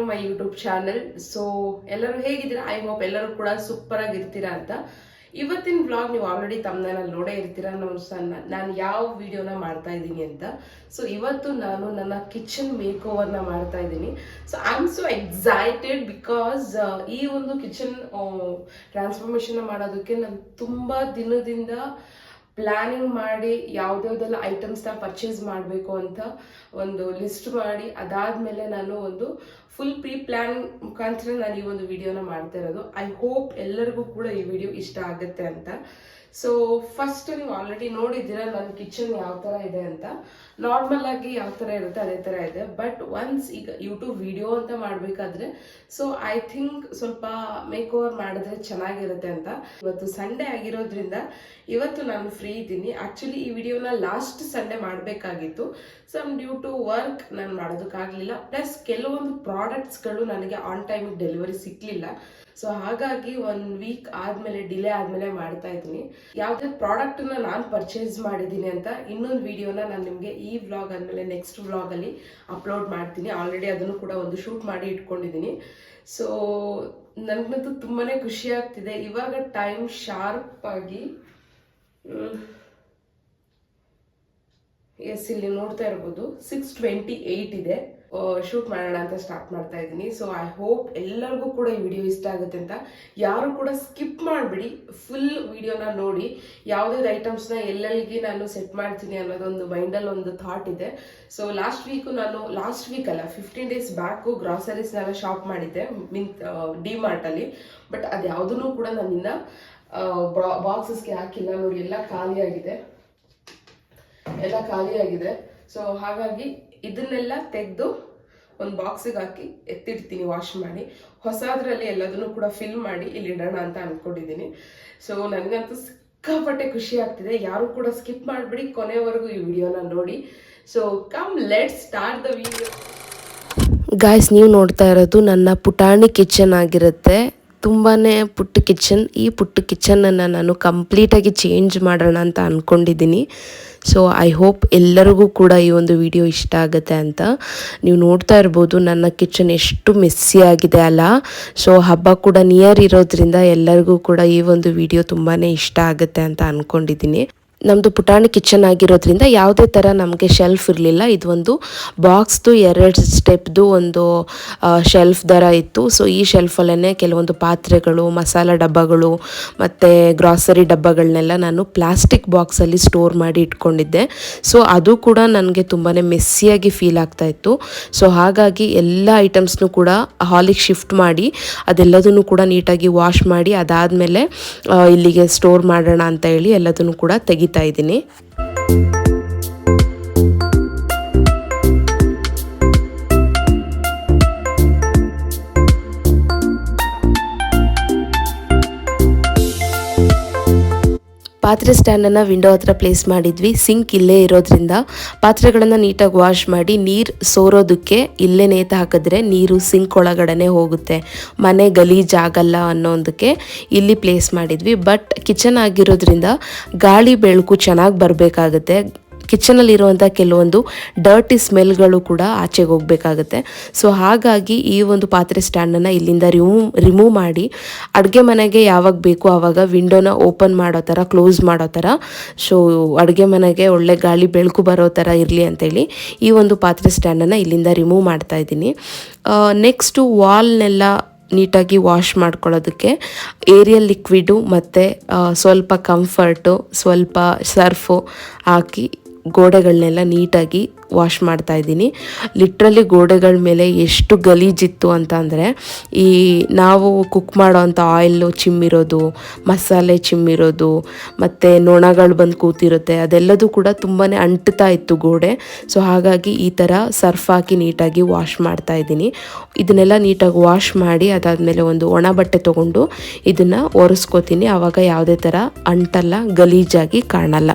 To my YouTube channel so ಎಲ್ಲರೂ ಹೇಗಿದ್ದೀರಾ? I hope ಎಲ್ಲರೂ ಕೂಡ ಸೂಪರ್ ಆಗಿರ್ತೀರಾ ಅಂತ. ಇವತ್ತಿನ ವ್ಲಾಗ್ ನೀವು ಆಲ್ರೆಡಿ ತಮ್ಮನಲ್ಲಿ ನೋಡೇ ಇರ್ತೀರಾ ನಾನು ನಾನು ಯಾವ ವಿಡಿಯೋನ ಮಾಡ್ತಾ ಇದ್ದೀನಿ ಅಂತ. ಸೊ ಇವತ್ತು ನಾನು ನನ್ನ ಕಿಚನ್ ಮೇಕ್ ಓವರ್ನ ಮಾಡ್ತಾ ಇದ್ದೀನಿ. So I am so excited because ಈ ಒಂದು ಕಿಚನ್ ಟ್ರಾನ್ಸ್ಫಾರ್ಮೇಷನ್ ಮಾಡೋದಕ್ಕೆ ನಾನು ತುಂಬ ದಿನದಿಂದ ಪ್ಲಾನಿಂಗ್ ಮಾಡಿ ಯಾವ್ದ್ಯಾವ್ದೆಲ್ಲ ಐಟಮ್ಸ್ನ ಪರ್ಚೇಸ್ ಮಾಡಬೇಕು ಅಂತ ಒಂದು ಲಿಸ್ಟ್ ಮಾಡಿ, ಅದಾದಮೇಲೆ ನಾನು ಒಂದು ಫುಲ್ ಪ್ರೀ ಪ್ಲ್ಯಾನ್ ಮುಖಾಂತರ ನಾನು ಈ ಒಂದು ವಿಡಿಯೋನ ಮಾಡ್ತಾ ಇರೋದು. ಐ ಹೋಪ್ ಎಲ್ಲರಿಗೂ ಕೂಡ ಈ ವಿಡಿಯೋ ಇಷ್ಟ ಆಗುತ್ತೆ ಅಂತ. ಸೊ ಫಸ್ಟ್ ನೀವು ಆಲ್ರೆಡಿ ನೋಡಿದ್ದೀರಾ ನನ್ನ ಕಿಚನ್ ಯಾವ ಥರ ಇದೆ ಅಂತ. ನಾರ್ಮಲ್ ಆಗಿ ಯಾವ ಥರ ಇರುತ್ತೆ ಅದೇ ಥರ ಇದೆ. ಬಟ್ ಒನ್ಸ್ ಈಗ ಯೂಟ್ಯೂಬ್ ವಿಡಿಯೋ ಅಂತ ಮಾಡಬೇಕಾದ್ರೆ ಸೊ ಐ ಥಿಂಕ್ ಸ್ವಲ್ಪ ಮೇಕ್ ಓವರ್ ಮಾಡಿದ್ರೆ ಚೆನ್ನಾಗಿರುತ್ತೆ ಅಂತ. ಇವತ್ತು ಸಂಡೇ ಆಗಿರೋದ್ರಿಂದ ಇವತ್ತು ನಾನು ಫ್ರೀ ಇದ್ದೀನಿ. ಆ್ಯಕ್ಚುಲಿ ಈ ವಿಡಿಯೋನ ಲಾಸ್ಟ್ ಸಂಡೇ ಮಾಡಬೇಕಾಗಿತ್ತು. ಸಮ್ ಡ್ಯೂ ಟು ವರ್ಕ್ ನಾನು ಮಾಡೋದಕ್ಕಾಗಲಿಲ್ಲ. ಪ್ಲಸ್ ಕೆಲವೊಂದು ಪ್ರಾಡಕ್ಟ್ಸ್ಗಳು ನನಗೆ ಆನ್ ಟೈಮಿಗೆ ಡೆಲಿವರಿ ಸಿಕ್ಕಲಿಲ್ಲ ಸೊ ಹಾಗಾಗಿ ಒನ್ ವೀಕ್ ಆದಮೇಲೆ ಡಿಲೇ ಆದಮೇಲೆ ಮಾಡ್ತಾ ಇದ್ದೀನಿ. ಯಾವುದೇ ಪ್ರಾಡಕ್ಟನ್ನ ನಾನು ಪರ್ಚೇಸ್ ಮಾಡಿದ್ದೀನಿ ಅಂತ ಇನ್ನೊಂದು ವಿಡಿಯೋನ ನಾನು ನಿಮಗೆ ಈ ವ್ಲಾಗ್ ಆದಮೇಲೆ ನೆಕ್ಸ್ಟ್ ವ್ಲಾಗಲ್ಲಿ ಅಪ್ಲೋಡ್ ಮಾಡ್ತೀನಿ. ಆಲ್ರೆಡಿ ಅದನ್ನು ಕೂಡ ಒಂದು ಶೂಟ್ ಮಾಡಿ ಇಟ್ಕೊಂಡಿದ್ದೀನಿ. ಸೊ ನನಗಂತೂ ತುಂಬಾ ಖುಷಿ ಆಗ್ತಿದೆ. ಇವಾಗ ಟೈಮ್ ಶಾರ್ಪ್ ಆಗಿ ಎಸ್ ಇಲ್ಲಿ ನೋಡ್ತಾ ಇರ್ಬೋದು. ಸಿಕ್ಸ್ ಟ್ವೆಂಟಿ ಏಯ್ಟ್ ಇದೆ. ಶೂಟ್ ಮಾಡೋಣ ಅಂತ ಸ್ಟಾರ್ಟ್ ಮಾಡ್ತಾ ಇದ್ದೀನಿ. ಸೊ ಐ ಹೋಪ್ ಎಲ್ಲರಿಗೂ ಕೂಡ ಈ ವಿಡಿಯೋ ಇಷ್ಟ ಆಗುತ್ತೆ ಅಂತ. ಯಾರು ಕೂಡ ಸ್ಕಿಪ್ ಮಾಡಿಬಿಡಿ. ಫುಲ್ ವಿಡಿಯೋನ ನೋಡಿ. ಯಾವುದೇ ಐಟಮ್ಸ್ನ ಎಲ್ಲೆಲ್ಲಿಗೆ ನಾನು ಸೆಟ್ ಮಾಡ್ತೀನಿ ಅನ್ನೋದೊಂದು ಮೈಂಡಲ್ಲಿ ಒಂದು ಥಾಟ್ ಇದೆ. ಸೊ ಲಾಸ್ಟ್ ವೀಕು ನಾನು ಲಾಸ್ಟ್ ವೀಕ್ ಅಲ್ಲ ಫಿಫ್ಟೀನ್ ಡೇಸ್ ಬ್ಯಾಕು ಗ್ರಾಸರೀಸ್ನೆಲ್ಲ ಶಾಪ್ ಮಾಡಿದ್ದೆ ಮೀನ್ ಡಿ ಮಾರ್ಟಲ್ಲಿ ಬಟ್ ಅದು ಯಾವುದೂ ಕೂಡ ನನ್ನಿಂದ ಬಾಕ್ಸಸ್ಗೆ ಹಾಕಿಲ್ಲ. ನೋಡಿ, ಎಲ್ಲ ಖಾಲಿಯಾಗಿದೆ. ಎಲ್ಲ ಖಾಲಿಯಾಗಿದೆ. ಸೊ ಹಾಗಾಗಿ ಇದನ್ನೆಲ್ಲ ತೆಗೆದು ಒಂದು ಬಾಕ್ಸಿಗೆ ಹಾಕಿ ಎತ್ತಿಡ್ತೀನಿ ವಾಶ್ ಮಾಡಿ. ಹೊಸದ್ರಲ್ಲಿ ಎಲ್ಲದನ್ನು ಕೂಡ ಫಿಲ್ ಮಾಡಿ ಇಲ್ಲಿ ಇಡೋಣ ಅಂತ ಅಂದ್ಕೊಂಡಿದ್ದೀನಿ ಸೊ ನನಗಂತೂ ಸಿಕ್ಕಾಪಟ್ಟೆ ಖುಷಿ ಆಗ್ತಿದೆ. ಯಾರು ಕೂಡ ಸ್ಕಿಪ್ ಮಾಡಿಬಿಡಿ, ಕೊನೆವರೆಗೂ ಈ ವಿಡಿಯೋನ ನೋಡಿ. So come let start the video guys ನೀವು ನೋಡ್ತಾ ಇರೋದು ನನ್ನ ಪುಟಾಣಿ ಕಿಚನ್ ಆಗಿರುತ್ತೆ. ತುಂಬಾ ಪುಟ್ಟ ಕಿಚನ್ ಈ ಪುಟ್ಟ ಕಿಚನನ್ನು ನಾನು ಕಂಪ್ಲೀಟಾಗಿ ಚೇಂಜ್ ಮಾಡೋಣ ಅಂತ ಅಂದ್ಕೊಂಡಿದ್ದೀನಿ ಸೊ ಐ ಹೋಪ್ ಎಲ್ಲರಿಗೂ ಕೂಡ ಈ ಒಂದು ವಿಡಿಯೋ ಇಷ್ಟ ಆಗುತ್ತೆ ಅಂತ. ನೀವು ನೋಡ್ತಾ ಇರ್ಬೋದು, ನನ್ನ ಕಿಚನ್ ಎಷ್ಟು ಮೆಸ್ಸಿ ಆಗಿದೆ ಅಲ್ಲ. ಸೊ ಹಬ್ಬ ಕೂಡ ನಿಯರ್ ಇರೋದ್ರಿಂದ ಎಲ್ಲರಿಗೂ ಕೂಡ ಈ ಒಂದು ವಿಡಿಯೋ ತುಂಬಾ ಇಷ್ಟ ಆಗುತ್ತೆ ಅಂತ ಅಂದ್ಕೊಂಡಿದ್ದೀನಿ ನಮ್ಮದು ಪುಟಾಣಿ ಕಿಚನ್ ಆಗಿರೋದ್ರಿಂದ ಯಾವುದೇ ಥರ ನಮಗೆ ಶೆಲ್ಫ್ ಇರಲಿಲ್ಲ. ಇದೊಂದು ಬಾಕ್ಸ್ದು ಎರಡು ಸ್ಟೆಪ್ದು ಒಂದು ಶೆಲ್ಫ್ ಥರ ಇತ್ತು. ಸೊ ಈ ಶೆಲ್ಫಲ್ಲೇ ಕೆಲವೊಂದು ಪಾತ್ರೆಗಳು, ಮಸಾಲ ಡಬ್ಬಗಳು, ಮತ್ತು ಗ್ರಾಸರಿ ಡಬ್ಬಗಳನ್ನೆಲ್ಲ ನಾನು ಪ್ಲಾಸ್ಟಿಕ್ ಬಾಕ್ಸಲ್ಲಿ ಸ್ಟೋರ್ ಮಾಡಿ ಇಟ್ಕೊಂಡಿದ್ದೆ. ಸೊ ಅದು ಕೂಡ ನನಗೆ ತುಂಬಾ ಮೆಸ್ಸಿಯಾಗಿ ಫೀಲ್ ಆಗ್ತಾ ಇತ್ತು. ಸೊ ಹಾಗಾಗಿ ಎಲ್ಲ ಐಟಮ್ಸ್ನು ಕೂಡ ಹಾಲಿಗೆ ಶಿಫ್ಟ್ ಮಾಡಿ, ಅದೆಲ್ಲದನ್ನು ಕೂಡ ನೀಟಾಗಿ ವಾಶ್ ಮಾಡಿ, ಅದಾದಮೇಲೆ ಇಲ್ಲಿಗೆ ಸ್ಟೋರ್ ಮಾಡೋಣ ಅಂತ ಹೇಳಿ ಎಲ್ಲದನ್ನು ಕೂಡ ತೆಗಿತಾ ಇದ್ದೀನಿ. ಪಾತ್ರೆ ಸ್ಟ್ಯಾಂಡನ್ನು ವಿಂಡೋ ಹತ್ರ ಪ್ಲೇಸ್ ಮಾಡಿದ್ವಿ. ಸಿಂಕ್ ಇಲ್ಲೇ ಇರೋದ್ರಿಂದ ಪಾತ್ರೆಗಳನ್ನು ನೀಟಾಗಿ ವಾಶ್ ಮಾಡಿ ನೀರು ಸೋರೋದಕ್ಕೆ ಇಲ್ಲೇ ನೇತು ಹಾಕಿದ್ರೆ ನೀರು ಸಿಂಕ್ ಒಳಗಡೆ ಹೋಗುತ್ತೆ. ಮನೆ ಗಲೀಜಾಗಲ್ಲ ಅನ್ನೋದಕ್ಕೆ ಇಲ್ಲಿ ಪ್ಲೇಸ್ ಮಾಡಿದ್ವಿ. ಬಟ್ ಕಿಚನ್ ಆಗಿರೋದ್ರಿಂದ ಗಾಳಿ ಬೆಳಕು ಚೆನ್ನಾಗಿ ಬರಬೇಕಾಗುತ್ತೆ. ಕಿಚನಲ್ಲಿರುವಂಥ ಕೆಲವೊಂದು ಡರ್ಟಿ ಸ್ಮೆಲ್ಗಳು ಕೂಡ ಆಚೆಗೆ ಹೋಗಬೇಕಾಗುತ್ತೆ. ಸೊ ಹಾಗಾಗಿ ಈ ಒಂದು ಪಾತ್ರೆ ಸ್ಟ್ಯಾಂಡನ್ನು ಇಲ್ಲಿಂದ ರಿಮೂವ್ ರಿಮೂವ್ ಮಾಡಿ ಅಡುಗೆ ಮನೆಗೆ ಯಾವಾಗ ಬೇಕು ಆವಾಗ ವಿಂಡೋನ ಓಪನ್ ಮಾಡೋ ಥರ ಕ್ಲೋಸ್ ಮಾಡೋ ಥರ ಸೊ ಅಡುಗೆ ಮನೆಗೆ ಒಳ್ಳೆ ಗಾಳಿ ಬೆಳಕು ಬರೋ ಥರ ಇರಲಿ ಅಂತೇಳಿ ಈ ಒಂದು ಪಾತ್ರೆ ಸ್ಟ್ಯಾಂಡನ್ನು ಇಲ್ಲಿಂದ ರಿಮೂವ್ ಮಾಡ್ತಾ ಇದ್ದೀನಿ. ನೆಕ್ಸ್ಟು ವಾಲ್ನೆಲ್ಲ ನೀಟಾಗಿ ವಾಶ್ ಮಾಡ್ಕೊಳ್ಳೋದಕ್ಕೆ ಏರಿಯಲ್ ಲಿಕ್ವಿಡು ಮತ್ತು ಸ್ವಲ್ಪ ಕಂಫರ್ಟು ಸ್ವಲ್ಪ ಸರ್ಫು ಹಾಕಿ ಗೋಡೆಗಳನ್ನೆಲ್ಲ ನೀಟಾಗಿ ವಾಶ್ ಮಾಡ್ತಾ ಇದ್ದೀನಿ. ಲಿಟ್ರಲಿ ಗೋಡೆಗಳ ಮೇಲೆ ಎಷ್ಟು ಗಲೀಜಿತ್ತು ಅಂತ ಅಂದರೆ, ಈ ನಾವು ಕುಕ್ ಮಾಡೋವಂಥ ಆಯಿಲ್ಲು ಚಿಮ್ಮಿರೋದು, ಮಸಾಲೆ ಚಿಮ್ಮಿರೋದು, ಮತ್ತು ನೊಣಗಳು ಬಂದು ಕೂತಿರುತ್ತೆ, ಅದೆಲ್ಲದೂ ಕೂಡ ತುಂಬಾ ಅಂಟ್ತಾ ಇತ್ತು ಗೋಡೆ. ಸೊ ಹಾಗಾಗಿ ಈ ಥರ ಸರ್ಫ್ ಹಾಕಿ ನೀಟಾಗಿ ವಾಶ್ ಮಾಡ್ತಾ ಇದ್ದೀನಿ. ಇದನ್ನೆಲ್ಲ ನೀಟಾಗಿ ವಾಶ್ ಮಾಡಿ ಅದಾದಮೇಲೆ ಒಂದು ಒಣ ಬಟ್ಟೆ ತೊಗೊಂಡು ಇದನ್ನು ಒರೆಸ್ಕೋತೀನಿ. ಆವಾಗ ಯಾವುದೇ ಥರ ಅಂಟಲ್ಲ, ಗಲೀಜಾಗಿ ಕಾಣಲ್ಲ.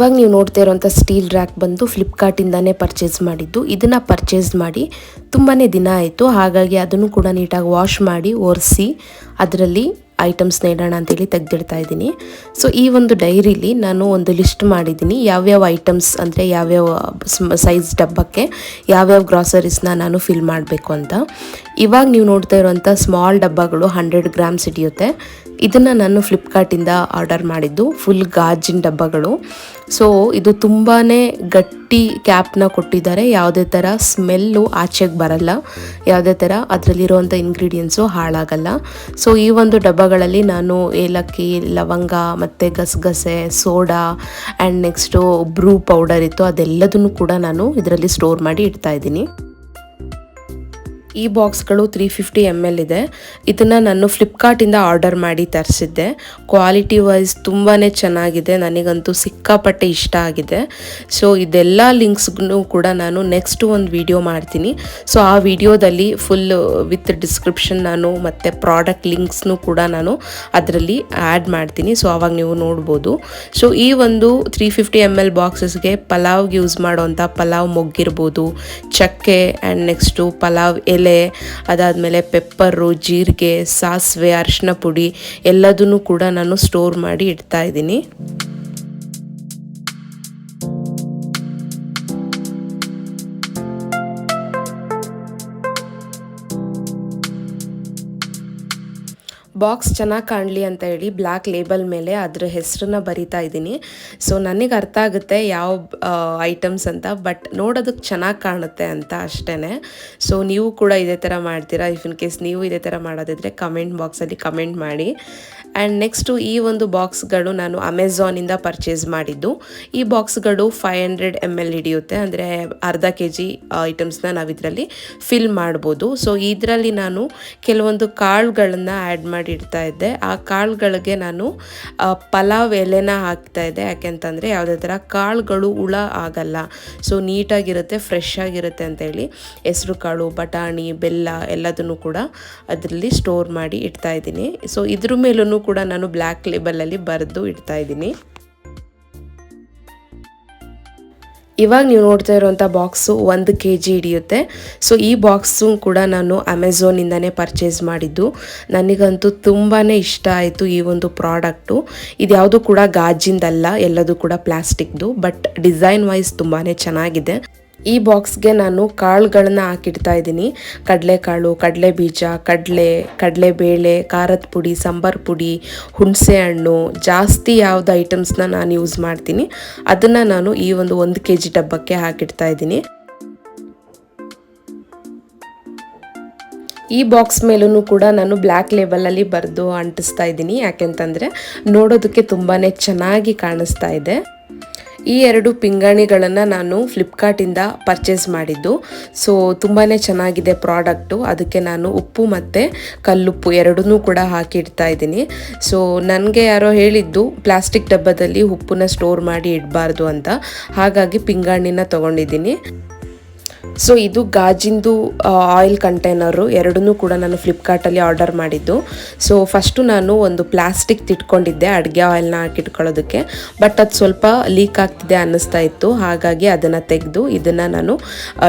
ಇವಾಗ ನೀವು ನೋಡ್ತಾ ಇರೋಂಥ ಸ್ಟೀಲ್ ರ್ಯಾಕ್ ಬಂದು ಫ್ಲಿಪ್ಕಾರ್ಟಿಂದನೇ ಪರ್ಚೇಸ್ ಮಾಡಿದ್ದು. ಇದನ್ನು ಪರ್ಚೇಸ್ ಮಾಡಿ ತುಂಬಾ ದಿನ ಆಯಿತು. ಹಾಗಾಗಿ ಅದನ್ನು ಕೂಡ ನೀಟಾಗಿ ವಾಶ್ ಮಾಡಿ, ಒರೆಸಿ, ಅದರಲ್ಲಿ ಐಟಮ್ಸ್ನ ಇಡೋಣ ಅಂತೇಳಿ ತೆಗೆದಿಡ್ತಾ ಇದ್ದೀನಿ. ಸೊ ಈ ಒಂದು ಡೈರಿಲಿ ನಾನು ಒಂದು ಲಿಸ್ಟ್ ಮಾಡಿದ್ದೀನಿ. ಯಾವ್ಯಾವ ಐಟಮ್ಸ್ ಅಂದರೆ ಯಾವ್ಯಾವ ಸೈಜ್ ಡಬ್ಬಕ್ಕೆ ಯಾವ್ಯಾವ ಗ್ರಾಸರೀಸ್ನ ನಾನು ಫಿಲ್ ಮಾಡಬೇಕು ಅಂತ. ಇವಾಗ ನೀವು ನೋಡ್ತಾ ಇರುವಂಥ ಸ್ಮಾಲ್ ಡಬ್ಬಗಳು ಹಂಡ್ರೆಡ್ ಗ್ರಾಮ್ಸ್ ಹಿಡಿಯುತ್ತೆ. ಇದನ್ನು ನಾನು ಫ್ಲಿಪ್ಕಾರ್ಟಿಂದ ಆರ್ಡರ್ ಮಾಡಿದ್ದು ಫುಲ್ ಗಾಜಿನ ಡಬ್ಬಗಳು. ಸೊ ಇದು ತುಂಬಾ ಗಟ್ಟಿ ಕ್ಯಾಪ್ನ ಕೊಟ್ಟಿದ್ದಾರೆ. ಯಾವುದೇ ಥರ ಸ್ಮೆಲ್ಲು ಆಚೆಗೆ ಬರಲ್ಲ. ಯಾವುದೇ ಥರ ಅದರಲ್ಲಿರುವಂಥ ಇಂಗ್ರೀಡಿಯೆಂಟ್ಸು ಹಾಳಾಗಲ್ಲ. ಸೊ ಈ ಒಂದು ಡಬ್ಬಗಳಲ್ಲಿ ನಾನು ಏಲಕ್ಕಿ, ಲವಂಗ ಮತ್ತು ಗಸಗಸೆ, soda and next Bru powder ಇತ್ತು. ಅದೆಲ್ಲದನ್ನು ಕೂಡ ನಾನು ಇದರಲ್ಲಿ ಸ್ಟೋರ್ ಮಾಡಿ ಇಡ್ತಾ ಇದ್ದೀನಿ. ಈ ಬಾಕ್ಸ್ಗಳು ತ್ರೀ ಫಿಫ್ಟಿ ಎಂ ಎಲ್ ಇದೆ. ಇದನ್ನು ನಾನು ಫ್ಲಿಪ್ಕಾರ್ಟಿಂದ ಆರ್ಡರ್ ಮಾಡಿ ತರಿಸಿದ್ದೆ. ಕ್ವಾಲಿಟಿ ವೈಸ್ ತುಂಬಾ ಚೆನ್ನಾಗಿದೆ. ನನಗಂತೂ ಸಿಕ್ಕಾಪಟ್ಟೆ ಇಷ್ಟ ಆಗಿದೆ. ಸೊ ಇದೆಲ್ಲ ಲಿಂಕ್ಸ್ಗೂ ಕೂಡ ನಾನು ನೆಕ್ಸ್ಟ್ ಒಂದು ವಿಡಿಯೋ ಮಾಡ್ತೀನಿ. ಸೊ ಆ ವಿಡಿಯೋದಲ್ಲಿ ಫುಲ್ ವಿತ್ ಡಿಸ್ಕ್ರಿಪ್ಷನ್ ನಾನು ಮತ್ತು ಪ್ರಾಡಕ್ಟ್ ಲಿಂಕ್ಸ್ನು ಕೂಡ ನಾನು ಅದರಲ್ಲಿ ಆ್ಯಡ್ ಮಾಡ್ತೀನಿ. ಸೊ ಆವಾಗ ನೀವು ನೋಡ್ಬೋದು. ಸೊ ಈ ಒಂದು ತ್ರೀ ಫಿಫ್ಟಿ ಎಂ ಎಲ್ ಬಾಕ್ಸಸ್ಗೆ ಪಲಾವ್ಗೆ ಯೂಸ್ ಮಾಡುವಂಥ ಪಲಾವ್ ಮೊಗ್ಗಿರ್ಬೋದು, ಚಕ್ಕೆ ಆ್ಯಂಡ್ ನೆಕ್ಸ್ಟು ಪಲಾವ್ ಅದಾದಮೇಲೆ ಪೆಪ್ಪರು ಜೀರಿಗೆ ಸಾಸಿವೆ ಅರಿಶಿನ ಪುಡಿ ಎಲ್ಲದನ್ನು ಕೂಡ ನಾನು ಸ್ಟೋರ್ ಮಾಡಿ ಇಡ್ತಾ ಇದ್ದೀನಿ. ಬಾಕ್ಸ್ ಚೆನ್ನಾಗಿ ಕಾಣಲಿ ಅಂತ ಹೇಳಿ ಬ್ಲ್ಯಾಕ್ ಲೇಬಲ್ ಮೇಲೆ ಅದರ ಹೆಸರನ್ನ ಬರಿತಾ ಇದ್ದೀನಿ. ಸೊ ನನಗೆ ಅರ್ಥ ಆಗುತ್ತೆ ಯಾವ ಐಟಮ್ಸ್ ಅಂತ, ಬಟ್ ನೋಡೋದಕ್ಕೆ ಚೆನ್ನಾಗಿ ಕಾಣುತ್ತೆ ಅಂತ ಅಷ್ಟೇ ಸೊ ನೀವು ಕೂಡ ಇದೇ ಥರ ಮಾಡ್ತೀರಾ? ಇಫ್ ಇನ್ ಕೇಸ್ ನೀವು ಇದೇ ಥರ ಮಾಡೋದಿದ್ರೆ ಕಮೆಂಟ್ ಬಾಕ್ಸಲ್ಲಿ ಕಮೆಂಟ್ ಮಾಡಿ. ಆ್ಯಂಡ್ ನೆಕ್ಸ್ಟು ಈ ಒಂದು ಬಾಕ್ಸ್ಗಳು ನಾನು ಅಮೆಝಾನಿಂದ ಪರ್ಚೇಸ್ ಮಾಡಿದ್ದು. ಈ ಬಾಕ್ಸ್ಗಳು ಫೈವ್ ಹಂಡ್ರೆಡ್ ಎಂ ಎಲ್ ಹಿಡಿಯುತ್ತೆ. ಅಂದರೆ ಅರ್ಧ ಕೆ ಜಿ ಐಟಮ್ಸ್ನ ನಾವು ಇದರಲ್ಲಿ ಫಿಲ್ ಮಾಡ್ಬೋದು. ಸೊ ಇದರಲ್ಲಿ ನಾನು ಕೆಲವೊಂದು ಕಾಳುಗಳನ್ನು ಆ್ಯಡ್ ಮಾಡಿ ಇಡ್ತಾ ಇದ್ದೆ. ಆ ಕಾಳುಗಳಿಗೆ ನಾನು ಪಲಾವ್ ಎಲೆನ ಹಾಕ್ತಾ ಇದ್ದೆ. ಯಾಕೆಂತಂದರೆ ಯಾವುದೇ ಥರ ಕಾಳುಗಳು ಹುಳ ಆಗಲ್ಲ. ಸೊ ನೀಟಾಗಿರುತ್ತೆ ಫ್ರೆಶ್ ಆಗಿರುತ್ತೆ ಅಂತೇಳಿ ಹೆಸರು ಕಾಳು, ಬಟಾಣಿ, ಬೆಲ್ಲ ಎಲ್ಲದನ್ನು ಕೂಡ ಅದರಲ್ಲಿ ಸ್ಟೋರ್ ಮಾಡಿ ಇಡ್ತಾ ಇದ್ದೀನಿ. ಸೊ ಇದ್ರ ಮೇಲೂ ಕೂಡ ನಾನು ಬ್ಲ್ಯಾಕ್ ಲೇಬಲಲ್ಲಿ ಬರೆದು ಇಡ್ತಾ ಇದ್ದೀನಿ. ಇವಾಗ ನೀವು ನೋಡ್ತಾ ಇರುವಂಥ ಬಾಕ್ಸು ಒಂದು ಕೆ ಜಿ ಹಿಡಿಯುತ್ತೆ. ಸೊ ಈ ಬಾಕ್ಸು ಕೂಡ ನಾನು ಅಮೆಝೋನಿಂದನೇ ಪರ್ಚೇಸ್ ಮಾಡಿದ್ದು. ನನಗಂತೂ ತುಂಬಾ ಇಷ್ಟ ಆಯಿತು ಈ ಒಂದು ಪ್ರಾಡಕ್ಟು. ಇದು ಯಾವುದು ಕೂಡ ಗಾಜಿಂದಲ್ಲ, ಎಲ್ಲದೂ ಕೂಡ ಪ್ಲಾಸ್ಟಿಕ್ದು ಬಟ್ ಡಿಸೈನ್ ವೈಸ್ ತುಂಬಾ ಚೆನ್ನಾಗಿದೆ. ಈ ಬಾಕ್ಸ್ಗೆ ನಾನು ಕಾಳುಗಳನ್ನ ಹಾಕಿಡ್ತಾ ಇದ್ದೀನಿ. ಕಡಲೆಕಾಳು ಕಡಲೆ ಬೀಜ ಕಡಲೆ ಕಡಲೆ ಬೇಳೆ ಖಾರದ ಪುಡಿ, ಸಾಂಬಾರ್ ಪುಡಿ, ಹುಣಸೆ ಹಣ್ಣು, ಜಾಸ್ತಿ ಯಾವ್ದು ಐಟಮ್ಸ್ನ ನಾನು ಯೂಸ್ ಮಾಡ್ತೀನಿ. ಅದನ್ನು ನಾನು ಈ ಒಂದು ಒಂದು ಕೆ ಜಿ ಡಬ್ಬಕ್ಕೆ ಹಾಕಿಡ್ತಾ ಇದ್ದೀನಿ. ಈ ಬಾಕ್ಸ್ ಮೇಲೂ ಕೂಡ ನಾನು ಬ್ಲ್ಯಾಕ್ ಲೇಬಲಲ್ಲಿ ಬರೆದು ಅಂಟಿಸ್ತಾ ಇದ್ದೀನಿ. ಯಾಕೆಂತಂದರೆ ನೋಡೋದಕ್ಕೆ ತುಂಬಾ ಚೆನ್ನಾಗಿ ಕಾಣಿಸ್ತಾ ಇದೆ. ಈ ಎರಡು ಪಿಂಗಾಣಿಗಳನ್ನು ನಾನು ಫ್ಲಿಪ್ಕಾರ್ಟಿಂದ ಪರ್ಚೇಸ್ ಮಾಡಿದ್ದು. ಸೊ ತುಂಬಾ ಚೆನ್ನಾಗಿದೆ ಪ್ರಾಡಕ್ಟು ಅದಕ್ಕೆ ನಾನು ಉಪ್ಪು ಮತ್ತು ಕಲ್ಲುಪ್ಪು ಎರಡನ್ನೂ ಕೂಡ ಹಾಕಿಡ್ತಾ ಇದ್ದೀನಿ. ಸೊ ನನಗೆ ಯಾರೋ ಹೇಳಿದ್ದು ಪ್ಲಾಸ್ಟಿಕ್ ಡಬ್ಬದಲ್ಲಿ ಉಪ್ಪನ್ನ ಸ್ಟೋರ್ ಮಾಡಿ ಇಡಬಾರ್ದು ಅಂತ. ಹಾಗಾಗಿ ಪಿಂಗಾಣಿನ ತೊಗೊಂಡಿದ್ದೀನಿ. ಸೊ ಇದು ಗಾಜಿಂದು ಆಯಿಲ್ ಕಂಟೈನರು ಎರಡನ್ನೂ ಕೂಡ ನಾನು ಫ್ಲಿಪ್ಕಾರ್ಟಲ್ಲಿ ಆರ್ಡರ್ ಮಾಡಿದ್ದು. ಸೊ ಫಸ್ಟು ನಾನು ಒಂದು ಪ್ಲಾಸ್ಟಿಕ್ ತಿಟ್ಕೊಂಡಿದ್ದೆ, ಅಡುಗೆ ಆಯಿಲ್ನ ಹಾಕಿಟ್ಕೊಳ್ಳೋದಕ್ಕೆ. ಬಟ್ ಅದು ಸ್ವಲ್ಪ ಲೀಕ್ ಆಗ್ತಿದೆ ಅನ್ನಿಸ್ತಾ ಇತ್ತು. ಹಾಗಾಗಿ ಅದನ್ನು ತೆಗೆದು ಇದನ್ನು ನಾನು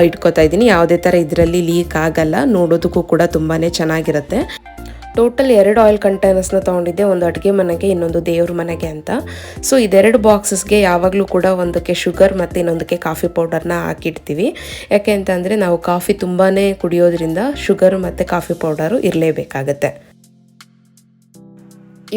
ಇಟ್ಕೋತಾ ಇದ್ದೀನಿ. ಯಾವುದೇ ಥರ ಇದರಲ್ಲಿ ಲೀಕ್ ಆಗಲ್ಲ. ನೋಡೋದಕ್ಕೂ ಕೂಡ ತುಂಬಾ ಚೆನ್ನಾಗಿರುತ್ತೆ. ಟೋಟಲ್ ಎರಡು ಆಯಿಲ್ ಕಂಟೈನರ್ಸ್ನ ತೊಗೊಂಡಿದ್ದೆ. ಒಂದು ಅಡುಗೆ ಮನೆಗೆ, ಇನ್ನೊಂದು ದೇವ್ರ ಮನೆಗೆ ಅಂತ. ಸೊ ಇದೆರಡು ಬಾಕ್ಸಸ್ಗೆ ಯಾವಾಗಲೂ ಕೂಡ ಒಂದಕ್ಕೆ ಶುಗರ್ ಮತ್ತು ಇನ್ನೊಂದಕ್ಕೆ ಕಾಫಿ ಪೌಡರ್ನ ಹಾಕಿಡ್ತೀವಿ. ಯಾಕೆ ಅಂತಂದರೆ ನಾವು ಕಾಫಿ ತುಂಬಾ ಕುಡಿಯೋದ್ರಿಂದ ಶುಗರ್ ಮತ್ತು ಕಾಫಿ ಪೌಡರು ಇರಲೇಬೇಕಾಗತ್ತೆ.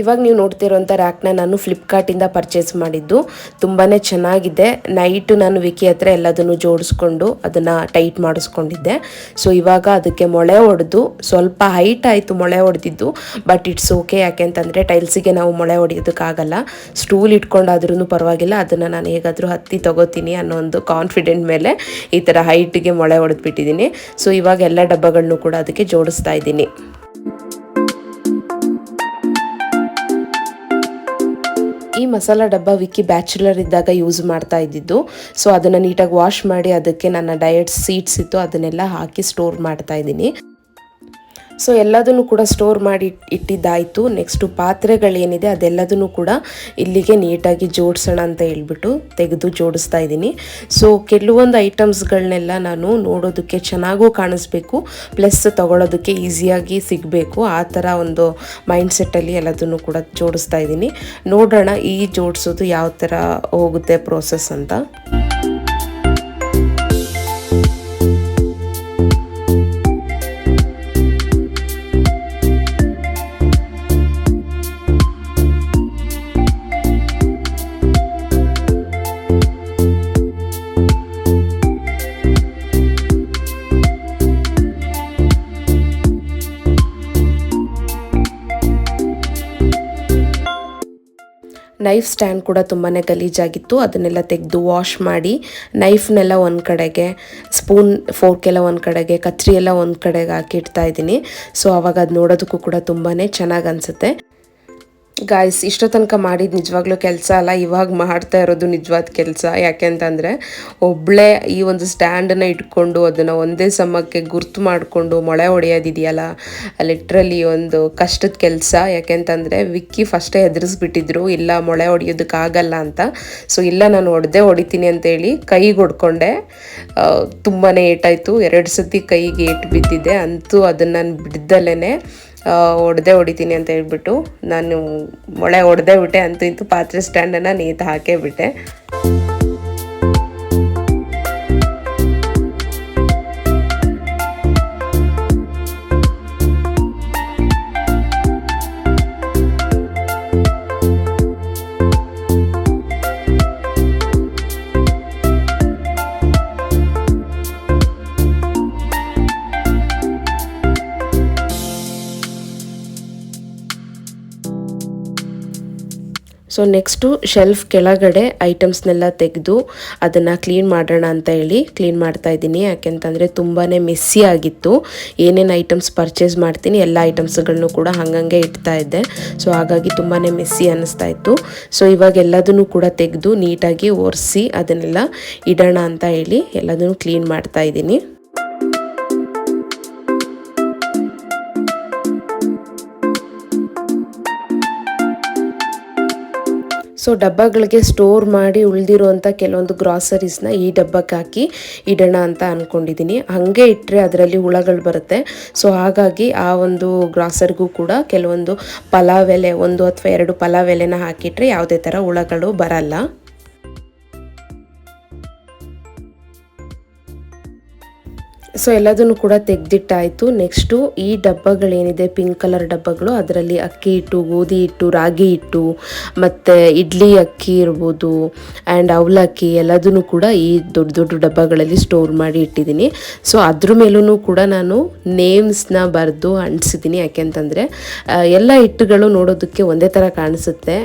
ಇವಾಗ ನೀವು ನೋಡ್ತಿರೋಂಥ ರ್ಯಾಕ್ನ ನಾನು ಫ್ಲಿಪ್ಕಾರ್ಟಿಂದ ಪರ್ಚೇಸ್ ಮಾಡಿದ್ದು. ತುಂಬಾ ಚೆನ್ನಾಗಿದೆ. ನೈಟು ನಾನು ವಿಕಿ ಹತ್ರ ಎಲ್ಲದನ್ನು ಜೋಡಿಸ್ಕೊಂಡು ಅದನ್ನು ಟೈಟ್ ಮಾಡಿಸ್ಕೊಂಡಿದ್ದೆ. ಸೊ ಇವಾಗ ಅದಕ್ಕೆ ಮೊಳೆ ಹೊಡೆದು ಸ್ವಲ್ಪ ಹೈಟ್ ಆಯಿತು ಮೊಳೆ ಹೊಡೆದಿದ್ದು ಬಟ್ ಇಟ್ಸ್ ಓಕೆ ಯಾಕೆ ಅಂತಂದರೆ ಟೈಲ್ಸಿಗೆ ನಾವು ಮೊಳೆ ಹೊಡೆಯೋದಕ್ಕಾಗಲ್ಲ ಸ್ಟೂಲ್ ಇಟ್ಕೊಂಡಾದ್ರೂ ಪರವಾಗಿಲ್ಲ. ಅದನ್ನು ನಾನು ಹೇಗಾದರೂ ಹತ್ತಿ ತಗೋತೀನಿ ಅನ್ನೋ ಒಂದು ಕಾನ್ಫಿಡೆಂಟ್ ಮೇಲೆ ಈ ಥರ ಹೈಟಿಗೆ ಮೊಳೆ ಹೊಡೆದ್ಬಿಟ್ಟಿದ್ದೀನಿ ಸೊ ಇವಾಗ ಎಲ್ಲ ಡಬ್ಬಗಳನ್ನೂ ಕೂಡ ಅದಕ್ಕೆ ಜೋಡಿಸ್ತಾ ಇದ್ದೀನಿ. ಮಸಾಲ ಡಬ್ಬ ವಿಕ್ಕಿ ಬ್ಯಾಚುಲರ್ ಇದ್ದಾಗ ಯೂಸ್ ಮಾಡ್ತಾ ಇದ್ದಿದ್ದು. ಸೊ ಅದನ್ನು ನೀಟಾಗಿ ವಾಶ್ ಮಾಡಿ ಅದಕ್ಕೆ ನನ್ನ ಡಯಟ್ ಸೀಡ್ಸ್ ಇತ್ತು, ಅದನ್ನೆಲ್ಲ ಹಾಕಿ ಸ್ಟೋರ್ ಮಾಡ್ತಾ ಇದ್ದೀನಿ. ಸೊ ಎಲ್ಲದನ್ನು ಕೂಡ ಸ್ಟೋರ್ ಮಾಡಿ ಇಟ್- ಇಟ್ಟಿದ್ದಾಯಿತು. ನೆಕ್ಸ್ಟು ಪಾತ್ರೆಗಳೇನಿದೆ ಅದೆಲ್ಲದನ್ನು ಕೂಡ ಇಲ್ಲಿಗೆ ನೀಟಾಗಿ ಜೋಡಿಸೋಣ ಅಂತ ಹೇಳ್ಬಿಟ್ಟು ತೆಗೆದು ಜೋಡಿಸ್ತಾ ಇದ್ದೀನಿ. ಸೊ ಕೆಲವೊಂದು ಐಟಮ್ಸ್ಗಳನ್ನೆಲ್ಲ ನಾನು ನೋಡೋದಕ್ಕೆ ಚೆನ್ನಾಗೂ ಕಾಣಿಸ್ಬೇಕು. ಪ್ಲಸ್ ತಗೊಳ್ಳೋದಕ್ಕೆ ಈಸಿಯಾಗಿ ಸಿಗಬೇಕು. ಆ ಥರ ಒಂದು ಮೈಂಡ್ ಸೆಟ್ಟಲ್ಲಿ ಎಲ್ಲದನ್ನು ಕೂಡ ಜೋಡಿಸ್ತಾ ಇದ್ದೀನಿ. ನೋಡೋಣ ಈ ಜೋಡಿಸೋದು ಯಾವ ಥರ ಹೋಗುತ್ತೆ ಪ್ರೋಸೆಸ್ ಅಂತ. ನೈಫ್ ಸ್ಟ್ಯಾಂಡ್ ಕೂಡ ತುಂಬಾ ಗಲೀಜಾಗಿತ್ತು. ಅದನ್ನೆಲ್ಲ ತೆಗೆದು ವಾಶ್ ಮಾಡಿ ನೈಫ್ನೆಲ್ಲ ಒಂದು ಕಡೆಗೆ ಸ್ಪೂನ್ ಫೋರ್ಕ್ ಎಲ್ಲ ಒಂದು ಕಡೆಗೆ, ಕತ್ರಿ ಎಲ್ಲ ಒಂದು ಕಡೆಗೆ ಹಾಕಿಡ್ತಾ ಇದ್ದೀನಿ. ಸೊ ಅವಾಗ ಅದು ನೋಡೋದಕ್ಕೂ ಕೂಡ ತುಂಬಾ ಚೆನ್ನಾಗಿ ಅನಿಸುತ್ತೆ. ಗಾಯ್ಸ್ ಇಷ್ಟೋ ತನಕ ಮಾಡಿದ ನಿಜವಾಗ್ಲೂ ಕೆಲಸ ಅಲ್ಲ. ಇವಾಗ ಮಾಡ್ತಾ ಇರೋದು ನಿಜವಾದ ಕೆಲಸ. ಯಾಕೆಂತಂದರೆ ಒಬ್ಬಳೇ ಈ ಒಂದು ಸ್ಟ್ಯಾಂಡನ್ನು ಇಟ್ಕೊಂಡು ಅದನ್ನು ಒಂದೇ ಸಮಕ್ಕೆ ಗುರ್ತು ಮಾಡಿಕೊಂಡು ಮೊಳೆ ಹೊಡೆಯೋದಿದೆಯಲ್ಲ, ಲಿಟ್ರಲಿ ಒಂದು ಕಷ್ಟದ ಕೆಲಸ. ಯಾಕೆಂತಂದರೆ ವಿಕ್ಕಿ ಫಸ್ಟೇ ಹೆದರಿಸ್ಬಿಟ್ಟಿದ್ರು, ಇಲ್ಲ ಮೊಳೆ ಹೊಡೆಯೋದಕ್ಕಾಗಲ್ಲ ಅಂತ. ಸೊ ಇಲ್ಲ, ನಾನು ಹೊಡೆದೇ ಹೊಡಿತೀನಿ ಅಂತೇಳಿ ಕೈಗೆ ಹೊಡ್ಕೊಂಡೆ. ತುಂಬಾ ಏಟಾಯಿತು. ಎರಡು ಸತಿ ಕೈಗೆ ಏಟು ಬಿದ್ದಿದೆ. ಅಂತೂ ಅದನ್ನು ನಾನು ಬಿಡ್ದಲೇ ಹೊಡೆದೇ ಹೊಡಿತೀನಿ ಅಂತ ಹೇಳ್ಬಿಟ್ಟು ನಾನು ಮೊಳೆ ಹೊಡೆದೇ ಬಿಟ್ಟೆ, ಅಂತೂ ಇಂತೂ ಪಾತ್ರೆ ಸ್ಟ್ಯಾಂಡನ್ನು ನೇತು ಹಾಕೇ ಬಿಟ್ಟೆ. ಸೊ ನೆಕ್ಸ್ಟು ಶೆಲ್ಫ್ ಕೆಳಗಡೆ ಐಟಮ್ಸ್ನೆಲ್ಲ ತೆಗೆದು ಅದನ್ನು ಕ್ಲೀನ್ ಮಾಡೋಣ ಅಂತ ಹೇಳಿ ಕ್ಲೀನ್ ಮಾಡ್ತಾ ಇದ್ದೀನಿ. ಯಾಕೆಂತಂದರೆ ತುಂಬಾ ಮೆಸ್ಸಿ ಆಗಿತ್ತು. ಏನೇನು ಐಟಮ್ಸ್ ಪರ್ಚೇಸ್ ಮಾಡ್ತೀನಿ ಎಲ್ಲ ಐಟಮ್ಸ್ಗಳನ್ನು ಕೂಡ ಹಂಗಂಗೆ ಇಡ್ತಾ ಇದ್ದೆ. ಸೊ ಹಾಗಾಗಿ ತುಂಬಾ ಮೆಸ್ಸಿ ಅನ್ನಿಸ್ತಾ ಇತ್ತು. ಸೊ ಇವಾಗ ಎಲ್ಲದನ್ನು ಕೂಡ ತೆಗೆದು ನೀಟಾಗಿ ಒರೆಸಿ ಅದನ್ನೆಲ್ಲ ಇಡೋಣ ಅಂತ ಹೇಳಿ ಎಲ್ಲದನ್ನು ಕ್ಲೀನ್ ಮಾಡ್ತಾ ಇದ್ದೀನಿ. ಸೊ ಡಬ್ಬಗಳಿಗೆ ಸ್ಟೋರ್ ಮಾಡಿ ಉಳಿದಿರುವಂಥ ಕೆಲವೊಂದು ಗ್ರಾಸರೀಸ್ನ ಈ ಡಬ್ಬಕ್ಕೆ ಹಾಕಿ ಇಡೋಣ ಅಂತ ಅಂದ್ಕೊಂಡಿದ್ದೀನಿ ಹಾಗೆ ಇಟ್ಟರೆ ಅದರಲ್ಲಿ ಹುಳಗಳು ಬರುತ್ತೆ. ಸೊ ಹಾಗಾಗಿ ಆ ಒಂದು ಗ್ರಾಸರಿಗೂ ಕೂಡ ಕೆಲವೊಂದು ಪಲಾವ್ ಎಲೆ, ಒಂದು ಅಥವಾ ಎರಡು ಪಲಾವ್ ಎಲೆನ ಹಾಕಿಟ್ರೆ ಯಾವುದೇ ಥರ ಹುಳಗಳು ಬರಲ್ಲ. ಸೊ ಎಲ್ಲದನ್ನು ಕೂಡ ತೆಗೆದಿಟ್ಟಾಯಿತು. ನೆಕ್ಸ್ಟು ಈ ಡಬ್ಬಗಳೇನಿದೆ ಪಿಂಕ್ ಕಲರ್ ಡಬ್ಬಗಳು, ಅದರಲ್ಲಿ ಅಕ್ಕಿ ಹಿಟ್ಟು ಗೋಧಿ ಹಿಟ್ಟು ರಾಗಿ ಹಿಟ್ಟು ಮತ್ತು ಇಡ್ಲಿ, ಅಕ್ಕಿ ಇರ್ಬೋದು ಆ್ಯಂಡ್ ಅವಲಕ್ಕಿ ಎಲ್ಲದನ್ನು ಕೂಡ ಈ ದೊಡ್ಡ ದೊಡ್ಡ ಡಬ್ಬಗಳಲ್ಲಿ ಸ್ಟೋರ್ ಮಾಡಿ ಇಟ್ಟಿದ್ದೀನಿ. ಸೊ ಅದ್ರ ಮೇಲೂ ಕೂಡ ನಾನು ನೇಮ್ಸ್ನ ಬರೆದು ಅಂಟಿಸಿದ್ದೀನಿ. ಯಾಕೆಂತಂದರೆ ಎಲ್ಲ ಹಿಟ್ಟುಗಳು ನೋಡೋದಕ್ಕೆ ಒಂದೇ ಥರ ಕಾಣಿಸುತ್ತೆ.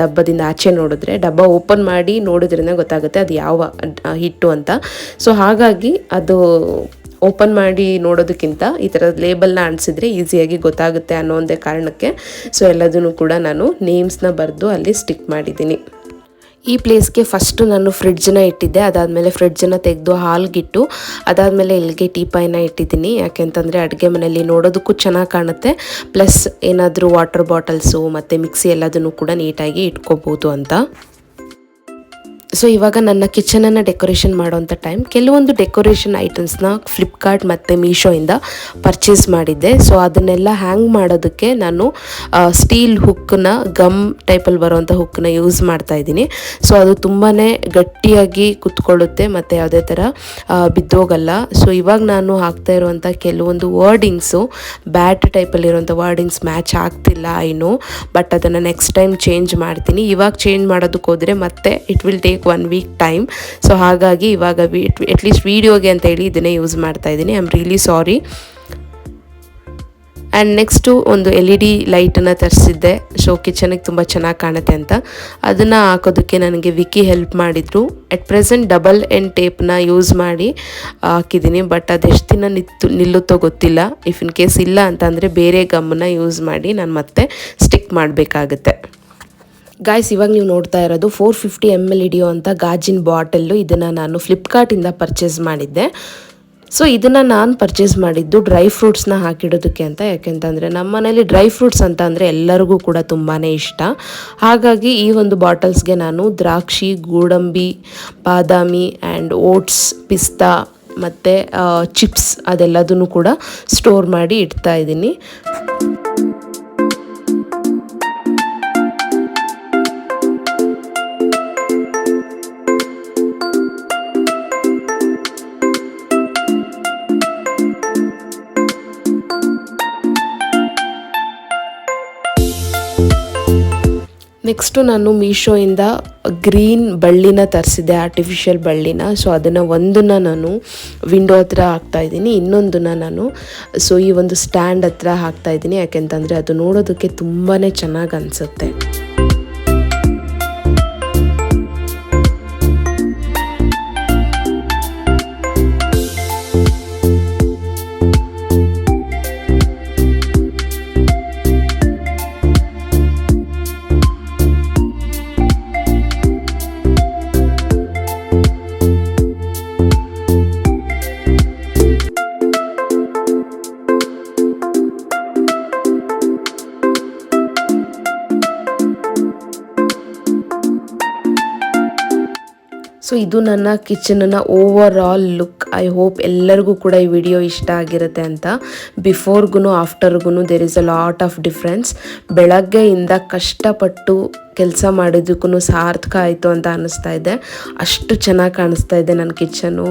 ಡಬ್ಬದಿಂದ ಆಚೆ ನೋಡಿದ್ರೆ, ಡಬ್ಬ ಓಪನ್ ಮಾಡಿ ನೋಡಿದ್ರಿಂದ ಗೊತ್ತಾಗುತ್ತೆ ಅದು ಯಾವ ಹಿಟ್ಟು ಅಂತ. ಸೊ ಹಾಗಾಗಿ ಅದು ಓಪನ್ ಮಾಡಿ ನೋಡೋದಕ್ಕಿಂತ ಈ ಥರ ಲೇಬಲ್ನ ಅಂಟಿಸಿದ್ರೆ ಈಸಿಯಾಗಿ ಗೊತ್ತಾಗುತ್ತೆ ಅನ್ನೋ ಒಂದೇ ಕಾರಣಕ್ಕೆ. ಸೊ ಎಲ್ಲದನ್ನು ಕೂಡ ನಾನು ನೇಮ್ಸ್ನ ಬರೆದು ಅಲ್ಲಿ ಸ್ಟಿಕ್ ಮಾಡಿದ್ದೀನಿ. ಈ ಪ್ಲೇಸ್ಗೆ ಫಸ್ಟು ನಾನು ಫ್ರಿಡ್ಜನ್ನ ಇಟ್ಟಿದ್ದೆ. ಅದಾದಮೇಲೆ ಫ್ರಿಡ್ಜನ್ನು ತೆಗೆದು ಹಾಲ್ಗಿಟ್ಟು ಅದಾದಮೇಲೆ ಇಲ್ಲಿಗೆ ಟೀಪಾಯ್ನ ಇಟ್ಟಿದ್ದೀನಿ. ಯಾಕೆಂತಂದರೆ ಅಡುಗೆ ಮನೆಯಲ್ಲಿ ನೋಡೋದಕ್ಕೂ ಚೆನ್ನಾಗಿ ಕಾಣುತ್ತೆ. ಪ್ಲಸ್ ಏನಾದರೂ ವಾಟರ್ ಬಾಟಲ್ಸು ಮತ್ತು ಮಿಕ್ಸಿ ಎಲ್ಲದನ್ನು ಕೂಡ ನೀಟಾಗಿ ಇಟ್ಕೋಬೋದು ಅಂತ. ಸೊ ಇವಾಗ ನನ್ನ ಕಿಚನನ್ನು ಡೆಕೋರೇಷನ್ ಮಾಡೋವಂಥ ಟೈಮ್ ಕೆಲವೊಂದು ಡೆಕೋರೇಷನ್ ಐಟಮ್ಸ್ನ ಫ್ಲಿಪ್ಕಾರ್ಟ್ ಮತ್ತು ಮೀಶೋಯಿಂದ ಪರ್ಚೇಸ್ ಮಾಡಿದ್ದೆ. ಸೊ ಅದನ್ನೆಲ್ಲ ಹ್ಯಾಂಗ್ ಮಾಡೋದಕ್ಕೆ ನಾನು ಸ್ಟೀಲ್ ಹುಕ್ಕನ್ನ ಗಮ್ ಟೈಪಲ್ಲಿ ಬರುವಂಥ ಹುಕ್ಕನ್ನ ಯೂಸ್ ಮಾಡ್ತಾ ಇದ್ದೀನಿ. ಸೊ ಅದು ತುಂಬಾ ಗಟ್ಟಿಯಾಗಿ ಕುತ್ಕೊಳ್ಳುತ್ತೆ ಮತ್ತು ಯಾವುದೇ ಥರ ಬಿದ್ದೋಗಲ್ಲ. ಸೊ ಇವಾಗ ನಾನು ಹಾಕ್ತಾ ಇರುವಂಥ ಕೆಲವೊಂದು ವರ್ಡಿಂಗ್ಸು ಬ್ಯಾಟ್ ಟೈಪಲ್ಲಿರುವಂಥ ವರ್ಡಿಂಗ್ಸ್ ಮ್ಯಾಚ್ ಆಗ್ತಿಲ್ಲ ಐನು ಬಟ್ ಅದನ್ನು ನೆಕ್ಸ್ಟ್ ಟೈಮ್ ಚೇಂಜ್ ಮಾಡ್ತೀನಿ. ಇವಾಗ ಚೇಂಜ್ ಮಾಡೋದಕ್ಕೆ ಹೋದರೆ ಮತ್ತೆ it will take one week time so ಹಾಗಾಗಿ ಇವಾಗ ಅಟ್ಲೀಸ್ಟ್ ವೀಡಿಯೋಗೆ ಅಂತ ಹೇಳಿ ಇದನ್ನೇ ಯೂಸ್ ಮಾಡ್ತಾ ಇದ್ದೀನಿ. I am really sorry and next ಒಂದು ಎಲ್ ಇ ಡಿ ಲೈಟನ್ನು ತರಿಸಿದ್ದೆ. ಸೊ ಕಿಚನಿಗೆ ತುಂಬ ಚೆನ್ನಾಗಿ ಕಾಣುತ್ತೆ ಅಂತ. ಅದನ್ನು ಹಾಕೋದಕ್ಕೆ ನನಗೆ ವಿಕಿ ಹೆಲ್ಪ್ ಮಾಡಿದರು. ಎಟ್ ಪ್ರೆಸೆಂಟ್ ಡಬಲ್ ಎಂಡ್ ಟೇಪ್ನ ಯೂಸ್ ಮಾಡಿ ಹಾಕಿದ್ದೀನಿ. ಬಟ್ ಅದೆಷ್ಟು ದಿನ ನಿತ್ತು, ನಿಲ್ಲುತ್ತೋ ಗೊತ್ತಿಲ್ಲ. ಇಫ್ ಇನ್ ಕೇಸ್ ಇಲ್ಲ ಅಂತಂದರೆ ಬೇರೆ ಗಮ್ಮನ್ನ ಯೂಸ್ ಮಾಡಿ ನಾನು ಮತ್ತೆ ಸ್ಟಿಕ್ ಮಾಡಬೇಕಾಗುತ್ತೆ. ಗಾಯ್ಸ್ ಇವಾಗ ನೀವು ನೋಡ್ತಾ ಇರೋದು ಫೋರ್ ಫಿಫ್ಟಿ ಎಂ ಎಲ್ ಹಿಡಿಯೋ ಅಂತ ಗಾಜಿನ ಬಾಟಲ್ಲು. ಇದನ್ನು ನಾನು ಫ್ಲಿಪ್ಕಾರ್ಟಿಂದ ಪರ್ಚೇಸ್ ಮಾಡಿದ್ದೆ. ಸೊ ಇದನ್ನು ನಾನು ಪರ್ಚೇಸ್ ಮಾಡಿದ್ದು ಡ್ರೈ ಫ್ರೂಟ್ಸ್ನ ಹಾಕಿಡೋದಕ್ಕೆ ಅಂತ. ಯಾಕೆಂತಂದರೆ ನಮ್ಮ ಮನೇಲಿ ಡ್ರೈ ಫ್ರೂಟ್ಸ್ ಅಂತ ಅಂದರೆ ಎಲ್ಲರಿಗೂ ಕೂಡ ತುಂಬಾ ಇಷ್ಟ. ಹಾಗಾಗಿ ಈ ಒಂದು ಬಾಟಲ್ಸ್ಗೆ ನಾನು ದ್ರಾಕ್ಷಿ, ಗೋಡಂಬಿ, ಬಾದಾಮಿ ಆ್ಯಂಡ್ ಓಟ್ಸ್ ಪಿಸ್ತಾ ಮತ್ತು ಚಿಪ್ಸ್ ಅದೆಲ್ಲದನ್ನು ಕೂಡ ಸ್ಟೋರ್ ಮಾಡಿ ಇಡ್ತಾ ಇದ್ದೀನಿ. ನೆಕ್ಸ್ಟು ನಾನು ಮೀಶೋಯಿಂದ ಗ್ರೀನ್ ಬಳ್ಳಿನ ತರಿಸಿದೆ ಆರ್ಟಿಫಿಷಿಯಲ್ ಬಳ್ಳಿನ. ಸೊ ಅದನ್ನು ಒಂದನ್ನು ನಾನು ವಿಂಡೋ ಹತ್ರ ಹಾಕ್ತಾ ಇದ್ದೀನಿ, ಇನ್ನೊಂದನ್ನು ನಾನು ಸೊ ಈ ಒಂದು ಸ್ಟ್ಯಾಂಡ್ ಹತ್ರ ಹಾಕ್ತಾ ಇದ್ದೀನಿ. ಯಾಕೆಂತಂದರೆ ಅದು ನೋಡೋದಕ್ಕೆ ತುಂಬಾ ಚೆನ್ನಾಗಿ ಅನಿಸುತ್ತೆ. ಸೊ ಇದು ನನ್ನ ಕಿಚನ್ನ over all look I hope ಎಲ್ಲರಿಗೂ ಕೂಡ ಈ ವಿಡಿಯೋ ಇಷ್ಟ ಆಗಿರುತ್ತೆ ಅಂತ. ಬಿಫೋರ್ಗೂ ಆಫ್ಟರ್ಗೂ there is a lot of difference ಬೆಳಗ್ಗೆಯಿಂದ ಕಷ್ಟಪಟ್ಟು ಕೆಲಸ ಮಾಡಿದ್ದಕ್ಕೂ ಸಾರ್ಥಕ ಆಯಿತು ಅಂತ ಅನ್ನಿಸ್ತಾ ಇದೆ. ಅಷ್ಟು ಚೆನ್ನಾಗಿ ಕಾಣಿಸ್ತಾ ಇದೆ ನನ್ನ ಕಿಚನು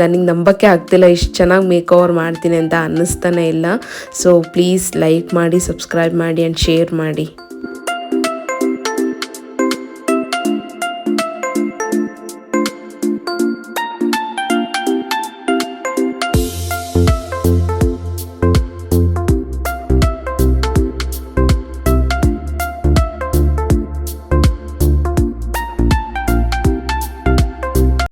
ನನಗೆ ನಂಬಕ್ಕೆ ಆಗ್ತಿಲ್ಲ ಇಷ್ಟು ಚೆನ್ನಾಗಿ ಮೇಕ್ ಓವರ್ ಮಾಡ್ತೀನಿ ಅಂತ ಅನ್ನಿಸ್ತಾನೆ ಇಲ್ಲ. ಸೊ ಪ್ಲೀಸ್ ಲೈಕ್ ಮಾಡಿ ಸಬ್ಸ್ಕ್ರೈಬ್ ಮಾಡಿ ಆ್ಯಂಡ್ ಶೇರ್ ಮಾಡಿ.